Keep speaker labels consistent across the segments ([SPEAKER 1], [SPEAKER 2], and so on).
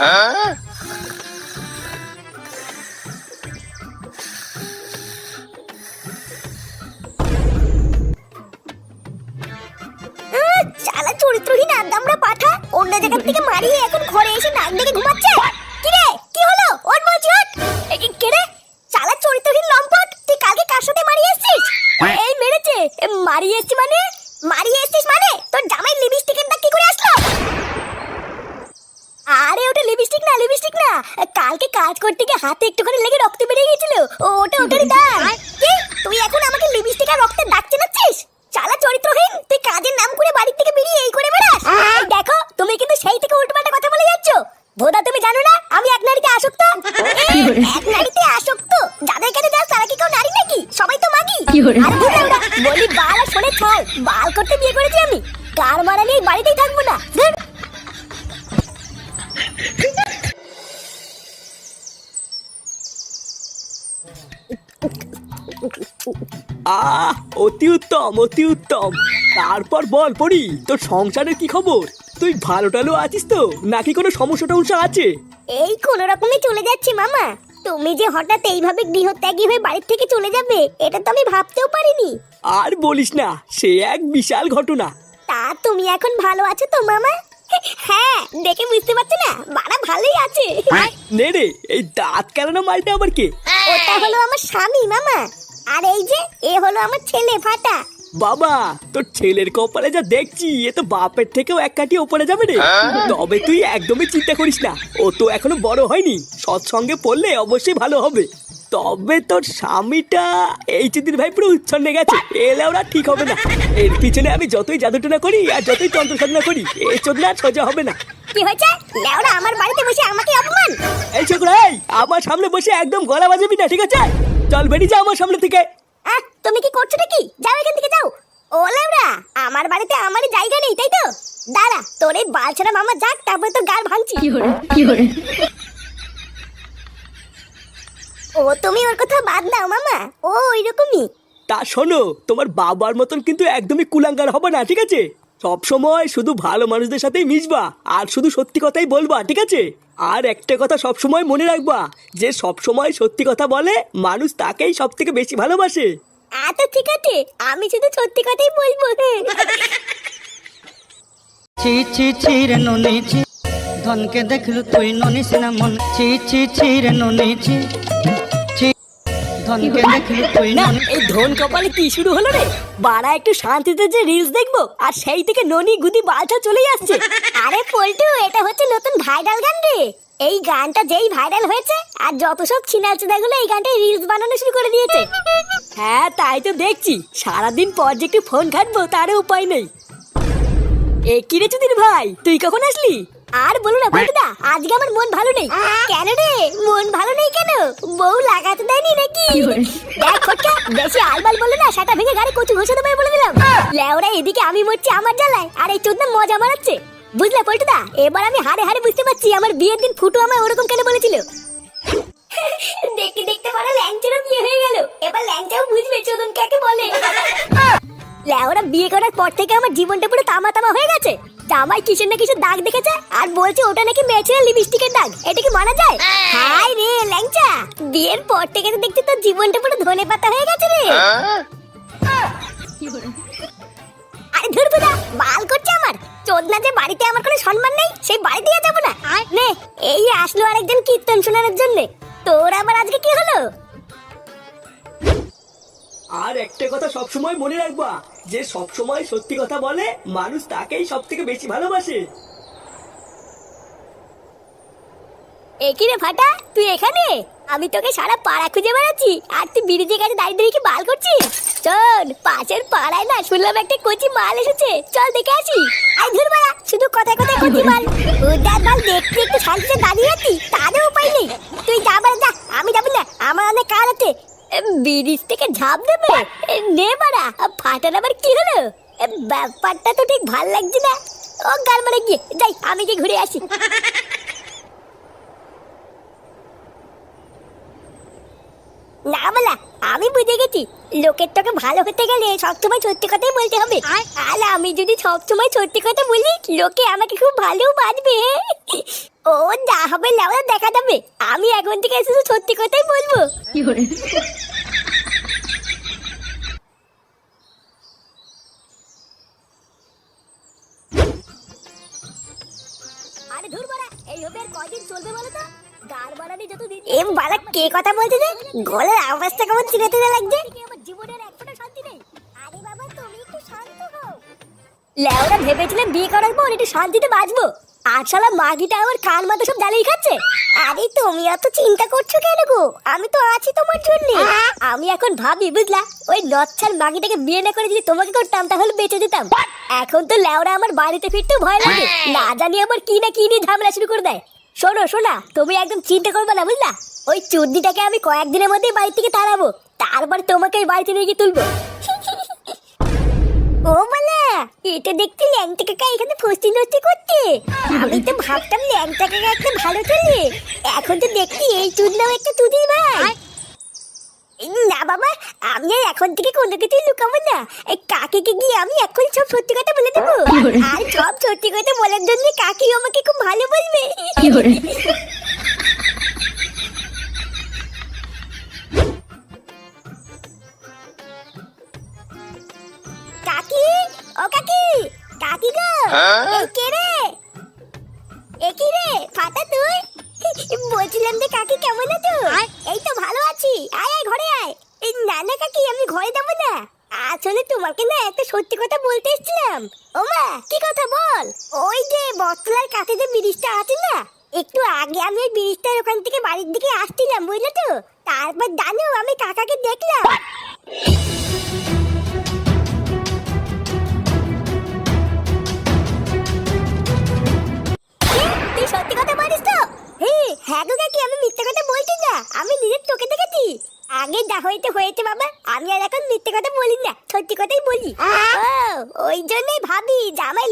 [SPEAKER 1] আহ, lipstick না? কালকে কাজ করতে গিয়ে হাতে একটুখানি লেগে রক্ত বেরিয়ে গেছিল ওটা ওটারই দাগ তুই এখন আমাকে লিপস্টিক আর রক্তের দাগ চেনাচ্ছিস? চালা চরিত্রহীন তুই কাজের নাম করে বাড়ি থেকে বেরিয়ে এই করে বেড়াস? দেখো তুমি কিন্তু সেই থেকে উল্টোপাল্টা কথা বলে যাচ্ছ। ভোদা তুমি জানো না আমি এক নারীতে আসক্ত? এক নারীতে আসক্ত? যাদের কাছে যাস তারা কি কেউ নারী নাকি? সবাই তো মাগি। বলি বাল আর শোনে ছাল বাল করতে বিয়ে করেছি আমি। কার মারা নিয়ে বাড়িতেই থাকব।
[SPEAKER 2] আহ অতি উত্তম অতি উত্তম। তারপর বল পড়ি তোর সংসারের কি খবর? তুই ভালো টালো আছিস তো? নাকি কোনো সমস্যা টমস্যা আছে?
[SPEAKER 1] এই কোন রকমে চলে যাচ্ছি মামা। তুমি যে হঠাৎ এইভাবে গৃহত্যাগী হয়ে বাড়ির থেকে চলে যাবে এটা তো আমি ভাবতেও পারিনি।
[SPEAKER 2] আর বলিস না সে এক বিশাল ঘটনা।
[SPEAKER 1] তা তুমি এখন ভালো আছো তো মামা? হ্যাঁ দেখে বুঝতে পারছ না বাড়া ভালোই আছে।
[SPEAKER 2] নে রে এই দাঁত কেলানো মালটা আবার কে?
[SPEAKER 1] ওটা হলো আমার স্বামী মামা। আর এই যে এ হলো আমার ছেলে ফাটা।
[SPEAKER 2] বাবা তোর ছেলের কপালে যা দেখছি এ তো বাপের থেকেও এক কাটি ওপরে যাবে রে। তবে তুই একদমই চিন্তা করিস না ও তো এখনও বড় হয়নি সৎসঙ্গে পড়লে অবশ্যই ভালো হবে। তবে তোর স্বামীটা এই চিদির ভাই পুরো উচ্ছন্নে গেছে এলে ওরা ঠিক হবে না। এর পিছনে আমি যতই জাদুটনা করি আর যতই তন্ত্র সাধনা করি এই চোদনা আর সোজা হবে না।
[SPEAKER 1] কি হয়েছে? লেওরা আমার বাড়িতে বসে আমাকে অপমান।
[SPEAKER 2] এই ছোকরা এই আমার সামনে বসে একদম গলা বাজাবি না ঠিক আছে? চল বেরিয়ে যা আমার সামনে থেকে।
[SPEAKER 1] আহ তুমি কি করছ নাকি যাও এখান থেকে যাও। ও লেওরা আমার বাড়িতে আমারই জায়গা নেই তাই তো? দাঁড়া তোর এই বালছাড়া মামা যাক তারপরে তোর গাল ভাঙছি। ও তুমি ওর কথা বাদ দাও মামা। ও ওইরকমই।
[SPEAKER 2] তা শোনো তোমার বাবার মতন কিন্তু একদমই কুলাঙ্গার হবে না ঠিক আছে? সব সময় শুধু ভালো মানুষদের সাথেই মিশবা আর শুধু সত্যি কথাই বলবা ঠিক আছে? আর একটা কথা সব সময় মনে রাখবা যে সব সময় সত্যি কথা বলে মানুষ তাকেই সব থেকে বেশি ভালোবাসে।
[SPEAKER 1] আচ্ছা ঠিক আছে। আমি শুধু সত্যি কথাই বলব।
[SPEAKER 3] ছি ছি ছি রে ননি ছি। ধনকে দেখলু তুই ননি সিনা মন। ছি ছি ছি রে ননি ছি।
[SPEAKER 4] না এই ধন কপালে কি শুরু হলো রে? বাড়া একটু শান্তিতে যে রিলস দেখব আর সেই থেকে ননি গুদি বালছা চলেই আসছে।
[SPEAKER 1] আরে পল্টু এটা হচ্ছে নতুন ভাইরাল গান রে। এই গানটা যেই ভাইরাল হয়েছে আর যত সব ছিনাচুদাগুলো এই গানটা রিলস বানানো শুরু করে দিয়েছে।
[SPEAKER 4] হ্যাঁ তাই তো দেখছি। সারাদিন পর যে একটু ফোন ঘাটবো তারও উপায় নেই। এ কি রে চুদির ভাই তুই কখন আসলি?
[SPEAKER 1] আর বলো না পল্টুদা আজকে আমার মন ভালো নেই। কেন রে? মন ভালো নেই কেন? বউ লাগাতে দেয়নি নাকি? দেখ খোটকা বেশি আলবাল বলে না, সেটা ভেঙে গাড়ি কচু ঘষে দেবে বলে দিলাম। লেওরা এদিকে আমি মরছি আমার জ্বালায়, আর এই চোদ্দ মজা মারাচ্ছে। বুঝলে পল্টুদা, এবার আমি হারে হারে বুঝতে পারছি আমার বিয়ের দিন ফুটু আমায় ওরকম কেন বলেছিল। দেখতে দেখতে পারা ল্যাংচারও বিয়ে হয়ে গেল। এবার ল্যাংচাও বুঝবে, চোদন কাকে বলে। লেওরা বিয়ে করার পর থেকে আমার জীবনটা পুরো তামা তামা হয়ে গেছে। জামাই কিসের না কিসের দাগ দেখেছে? আর বলছে ওটা নাকি মেয়েছেলে লিপস্টিকের দাগ। এটা কি মানা যায়? হাই রে, ল্যাংচা! বিয়ের পর থেকে দেখছি তোর জীবনটা পুরো ধনে পাতা হয়ে গেছে রে। আরে ধুরবুদা বাল করছে আমার। চোদনা যে বাড়িতে আমার কোনো সম্মান নেই, সেই বাড়ি দিয়ে যাব না। নে, এই আসলো আরেকজন কীর্তন শোনানোর জন্য। তোর আবার আজকে কি হলো?
[SPEAKER 2] আর একটা কথা সব সময় মনে রাখবা, যে সব সময় সত্যি কথা বলে মানুষ তাকেই সব থেকে বেশি ভালোবাসে।
[SPEAKER 1] একই রে ফাটা, তুই এখানে? আমি তোকে সারা পাড়া খুঁজে বেড়াচ্ছি, আর তুই বিরিজের কাছে দাঁড়িয়ে দাঁড়িয়ে কি বাল করছিস? চল, পাশের পাড়ায় না শুনলাম একটা কচি মাল এসেছে, চল দেখে আসি। আই ধুর বাড়া, শুধু কথায় কথায় কচি মাল। উদার মাল দেখতে একটু শান্তিতে দাঁড়িয়ে আছি তারও উপায় নেই। তুই যা বাড়া, যা, আমি যাব না, আমার অনেক কাল আছে। ব্রিজ থেকে ঝাঁপ দেবে? নে বাড়া ফাটার আবার কি হলো? ব্যাপারটা তো ঠিক ভালো লাগছে না। ও গাল মারে গিয়ে যাই আমি গিয়ে ঘুরে আসি। না বলা আমি বুঝে গেছি। লোকের তোকে ভালো হতে গেলে সবসময় সত্যি কথাই বলতে হবে। আর? আমি যদি সবসময় সত্যি কথা বলি লোকে আমাকে খুব ভালো বাঁচবে ও যা হবে লাউরা দেখা যাবে। আমি এখন থেকে শুধু সত্যি কথাই বলব। আরে ধুর বাড়া এই হবে আর কয়দিন চলবে বলো তো? গার বাড়ানি যত দিন এম বাড়া কে কথা বলছে রে গলার আওয়াজটা কেমন চিনে চিনে লাগছে? আমার জীবনের এক ফোঁটা শান্তি নেই। আরে বাবা তুমি একটু শান্ত হও। লেওরা ভেবেছিলাম বিয়ে করার পর একটু শান্তিতে বাঁচবো। আর শালা মাগিটা আমার কান মাথা সব জ্বালিয়ে খাচ্ছে। আরে তুমি এত চিন্তা করছ কেন গো? আমি তো আছি তোমার জন্য। আমি এখন ভাবি, বুঝলা? ওই নচ্ছার মাগিটাকে বিয়ে না করে যদি তোমাকে করতাম, তাহলে বেঁচে এখন তো আমার বাড়িতে ফিরতে ভয় লাগে। না জানি আবার কি না কি নিয়ে ঝামেলা শুরু করে দেয়। শোনো, শোনা, তুমি একদম চিন্তা করবে না, বুঝলা? ওই চুদ্দিটাকে আমি কয়েকদিনের মধ্যেই বাড়ি থেকে তাড়াবো। তারপর তোমাকে বাড়িতে নিয়ে গিয়ে তুলবো। ও মালা এটা দেখতে ল্যাংটা কাকা এখানে ফস্তি নস্তি করতে। আমি তো ভাবতাম ল্যাংটা কাকা একটা ভালো ছেলে এখন তো দেখছি এই চুদনাও একটা চুদির ভাই। না বাবা আমি আর এখন থেকে কোনো কিছু লুকাবো না। এই কাকিকে গিয়ে আমি এখন সব সত্যি কথা বলে দেবো। আর সব সত্যি কথা বলার জন্য কাকি আমাকে খুব ভালো বলবে।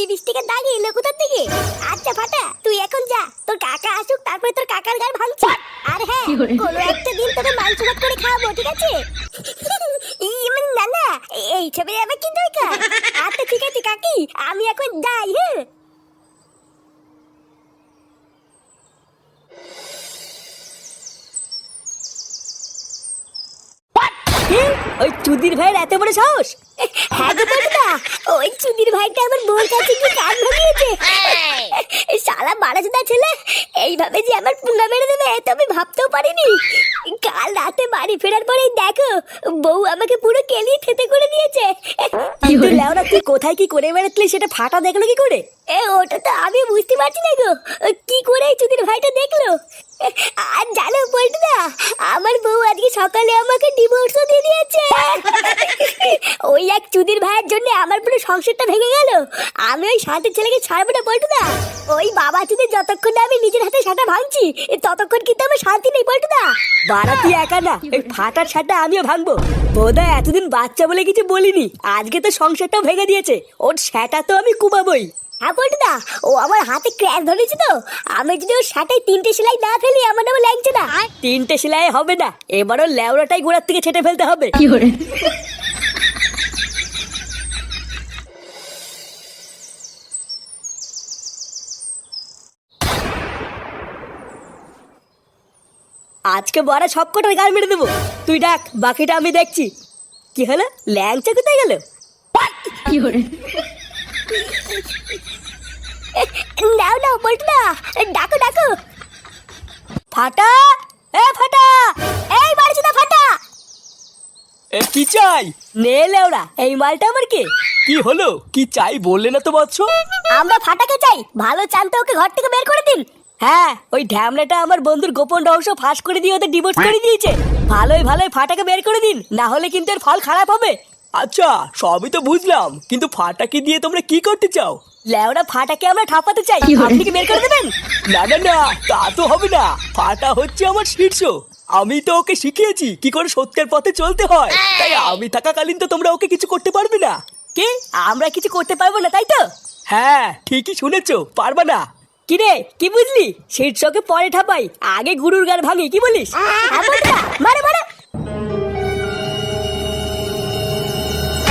[SPEAKER 1] জামাই লিপস্টিকের দাগ এলো কোথার থেকে? আচ্ছা ফাটা তুই এখন যা। তোর কাকা আসুক তারপরে তোর কাকার গায়ে ভাঙছি। আর হ্যাঁ কোনো একটা দিন তোকে মাংস ভাত করে খাওয়াবো ঠিক আছে? মানে না না এই ছবি আবার কি দরকার? আচ্ছা ঠিক আছে কাকি আমি এখন যাই হ্যাঁ
[SPEAKER 4] ওই চুদির ভাইয়ের এত বড় সাহস?
[SPEAKER 1] হ্যাঁ ওই চুদির ভাইটা আমার বোর কাছে গিয়ে কান ভাঙিয়েছে সারা বারাজদা ছেলে এইভাবে যে আমার পুঙ্গা মেরে দেবে তো আমি ভাবতেও পারিনি। কাল রাতে বাড়ি ফেরার পরেই দেখো বউ আমাকে পুরো কেলিয়ে থেতে করে দিয়েছে।
[SPEAKER 4] কিন্তু লেওরা তুই কোথায় কি করে বেড়াতলি সেটা ফাটা দেখল কি করে?
[SPEAKER 1] এ ওটা তো আমি বুঝতে পারছি না গো। কি করে চুদির ভাইটা দেখল? আর জানো না আমার বউ আজকে সকালে আমাকে ডিভোর্সও দিয়ে দিয়েছে। ওই এক চুদির ভাইয়ের জন্য আমার পুরো সংসারটা ভেঙে গেল। আমি ওই সাথের ছেলেকে ছাড়বো না না ওই বাবা চুদের যতক্ষণ না আমি নিজের হাতে সাটা ভাঙছি ততক্ষণ কিন্তু আমার শান্তি নেই বলতো না
[SPEAKER 4] বাড়া তুই একা না, এই ফাটার সাটা আমিও ভাঙবো। বোধা এতদিন বাচ্চা বলে কিছু বলিনি, আজকে তো সংসারটাও ভেঙে দিয়েছে। ওর সেটা তো আমি কুবাবই
[SPEAKER 1] হ্যাঁ ও আমার হাতে ক্র্যাশ ধরেছে তো। আমি যদি ওর সাটায় তিনটে সেলাই না ফেলি আমার নামে লাগছে না।
[SPEAKER 4] তিনটে সেলাই হবে না। এবারও লেওড়াটাই গোড়ার থেকে ছেটে ফেলতে হবে। কি করে? আজকে বড় সব কটার গাল মেরে দেবো। তুই ডাক বাকিটা আমি দেখছি। কি হলো? ল্যাংচা কোথায় গেল?
[SPEAKER 1] নাও নাও বলতো না। ডাকো ডাকো।
[SPEAKER 4] ফাটা এ ফাটা।
[SPEAKER 1] এই বাড়ছে না ফাটা।
[SPEAKER 2] এ কি চাই?
[SPEAKER 4] নে লেওড়া এই মালটা আমার কে?
[SPEAKER 2] কি হলো? কি চাই বললে না তো বৎস
[SPEAKER 1] আমরা ফাটাকে চাই। ভালো চানতে ওকে ঘর থেকে বের করে দিন।
[SPEAKER 4] হ্যাঁ ওই ঢ্যামলাটা আমার বন্ধুর গোপন রহস্য ফাঁস করে দিয়ে ওদের ডিভোর্স করে দিয়েছে। ভালোই ভালোই ফাটাকে বের করে দিন। না হলে কিন্তু এর ফল খারাপ হবে।
[SPEAKER 2] আচ্ছা সবই তো বুঝলাম কিন্তু ফাটাকে দিয়ে তোমরা কি করতে চাও?
[SPEAKER 4] ফাটাকে আমরা ঠাপাতে চাই। আপনি কি বের করে দেবেন?
[SPEAKER 2] না না না তা তো হবে না। ফাটা হচ্ছে আমার শীর্ষ। আমি তো ওকে শিখিয়েছি কি করে সত্যের পথে চলতে হয়। তাই আমি থাকাকালীন তো তোমরা ওকে কিছু করতে পারবে না।
[SPEAKER 4] কি? আমরা কিছু করতে পারব না তাই তো?
[SPEAKER 2] হ্যাঁ ঠিকই শুনেছো পারবা না।
[SPEAKER 4] কি রে কি বুঝলি? শীর্ষকে পরে ঠাপাই আগে গুরুর গান ভাঙি কি বলিস?
[SPEAKER 1] মারো মারো।